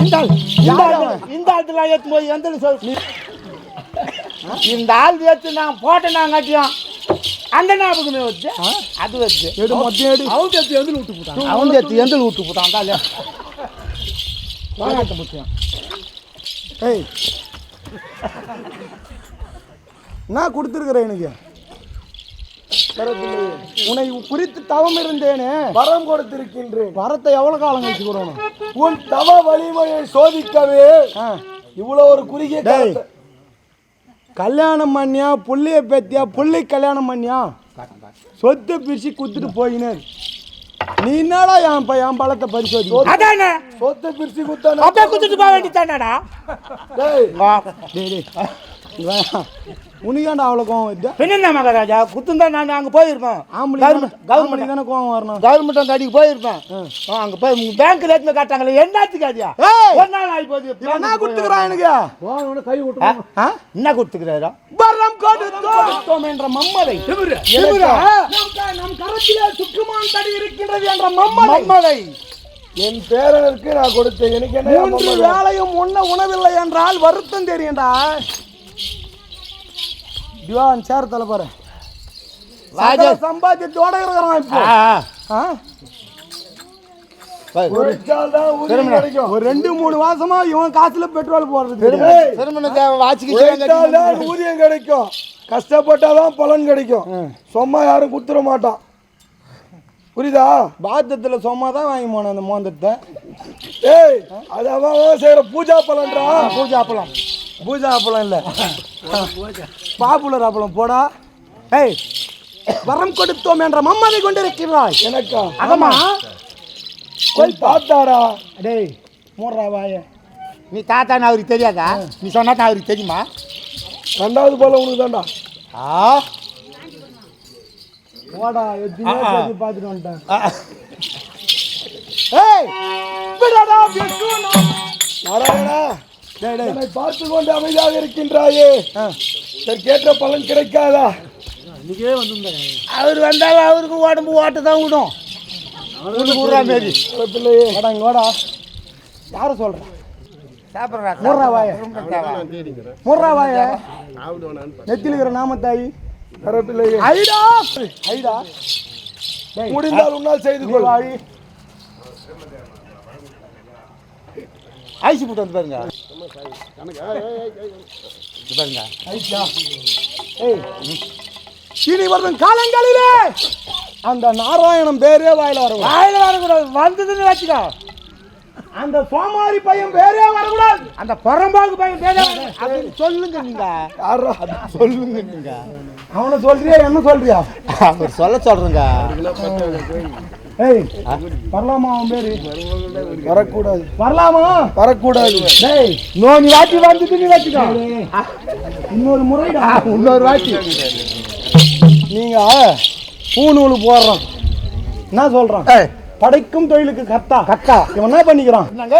இந்த ஆள் இந்த ஆள் அவன்? இந்த ஆள்லாம் ஏற்றும் எந்த சொல் இந்த ஆள் ஏற்று நான் போட்டேன் நான் காட்டியும் அந்த ஞாபகமே வச்சு அது வச்சு எடு மொத்தம் எடு. எடுத்து எதில் விட்டு போட்டாங்க அவன் ஏற்று எந்த விட்டு போட்டான்? முக்கியம் ஏய். நான் கொடுத்துருக்குறேன் எனக்கு. உன்னை குறித்து தவம் இருந்தேனே. வரம் கொடுத்திருக்கின்றேன். வரத்தை எவ்வளோ காலம் கழிச்சு கொடுக்கணும் உன் தவ வலிமையை சோதிக்கவே ஆ. இவ்வளவு ஒரு குறுகிய கல்யாணம் பண்ணியா புள்ளைய பேத்தியா புள்ளை கல்யாணம் பண்ணியா? சொத்தை பிரிச்சு குத்துட்டு போயினேன். நீ என்னடா என் ப- என் பழத்தை பரிசோதி அதானே? சொத்தை பிரிச்சு குத்தானே அப்படியே குத்துட்டு போக வேண்டியதானடா டேய். டேய். உனக்காண்டா அவ்வளோ கோவம் வருது? பின்ன மகாராஜா? குத்துந்தா நான் அங்கே போயிருப்பேன். ஆம்பளை கவர்மெண்ட் கவர்மெண்ட் தானே கோவம் வரணும்? கவர்மெண்ட் அந்த அடிக்கு போயிருப்பேன். அங்க போய் பேங்க்ல எடுத்து காட்டாங்களே? என்னத்துக்கு அதியா! ஒரு நாள் ஆகி போகுது. என்ன கொடுத்துக்கிறான் எனக்கு? கை? விட்டுறான்? என்ன கொடுத்துக்கிறாரா? வரம் கொடுத்தோம். என்ற மம்மதை? நம் கரத்திலே சுக்குமான் தடி இருக்கின்றது என்ற மம்மதை. மம்மதை. என் பேரனுக்கு நான் கொடுத்தேன். எனக்கு என்ன மூன்று வேளையும் உண்ண உணவில்லை என்றால் வருத்தம் தெரியும்டா. ஆ, ஆ? பாரு. உழைச்சால்தான் ஊதியம் கிடைக்கும். ஒரு ரெண்டு மூணு மாசமா இவன் காசுல பெட்ரோல் போடுறது. ஊதியம் கிடைக்கும். கஷ்டப்பட்டாதான் பலன் கிடைக்கும். சும்மா யாரும் குத்துற மாட்டான். புரியுதா? பாத்தியத்துல சும்மா தான் வாங்கி போனேன் அந்த மோந்தத்தை ஏய் அது அவன் செய்யற பூஜா பலன்றா? பூஜா அப்பளம் பூஜா அப்பளம் இல்ல. பாப்புலர் அப்பளம் போடா. ஏய் வரம் கொடுத்தோம் என்ற மம்மதை கொண்டிருக்கிறாய். எனக்கா? அதம்மா போய் பார்த்தாடா. டேய் மூடுறா வாய. நீ தாத்தான்னு அவருக்கு தெரியாதா? நீ சொன்னா தான் அவருக்கு தெரியுமா? ரெண்டாவது போல உனக்கு தான்டா. ஆ. போடா ஆ, ஆ. பேசி பார்த்துட்டு வந்துட்டேன். ஆ. ஏய் விடடா. நாராயணா டேய் டேய். என்னை பார்த்து கொண்டு அமைதியாக இருக்கின்றாயே. ஆ. இதற்கேற்ற பலன் கிடைக்காதா? அவர் வந்தாலும் அவருக்கு உடம்பு ஓட்ட தான் விடும். உனக்கு விடுறா மாரி அட பிள்ளையே வாடா இங்க வாடா. யார இருக்கிற நாமத்தாயி. முடிந்தால் உன்னால் செய்து நீ கொள் வாடி ஐசி போட்டு வந்து பாருங்க. இது பாருங்க. ஏய் இனி வரும் காலங்களிலே அந்த நாராயணம் பேரே வாயில வர வாயில வரக்கூடாது. வந்ததுன்னு வச்சுக்கோ. அந்த சோமாரி பையன் பேரே வரக்கூடாது. அந்த புறம்பாக்கு பையன் பேர அப்படின்னு சொல்லுங்க நீங்க. யாரா சொல்லுங்க நீங்க. அவனை சொல்றியா என்ன சொல்றியா? அவர் சொல்ல சொல்றேங்க. ஏய் வரலாமா அவன் பேரு? வரக்கூடாது. வரலாமா? வரக்கூடாது. டேய் நோனி வாட்டி வந்துட்டு நீ வச்சுக்கோ. இன்னொரு முறைடா. இன்னொரு வாட்டி. நீங்க பூநூல் போடுறோம். என்ன சொல்றான். ஏய், படைக்கும் தொழிலுக்கு கத்தா கக்கா இவன் என்ன பண்ணிக்கிறான்? என்னங்க?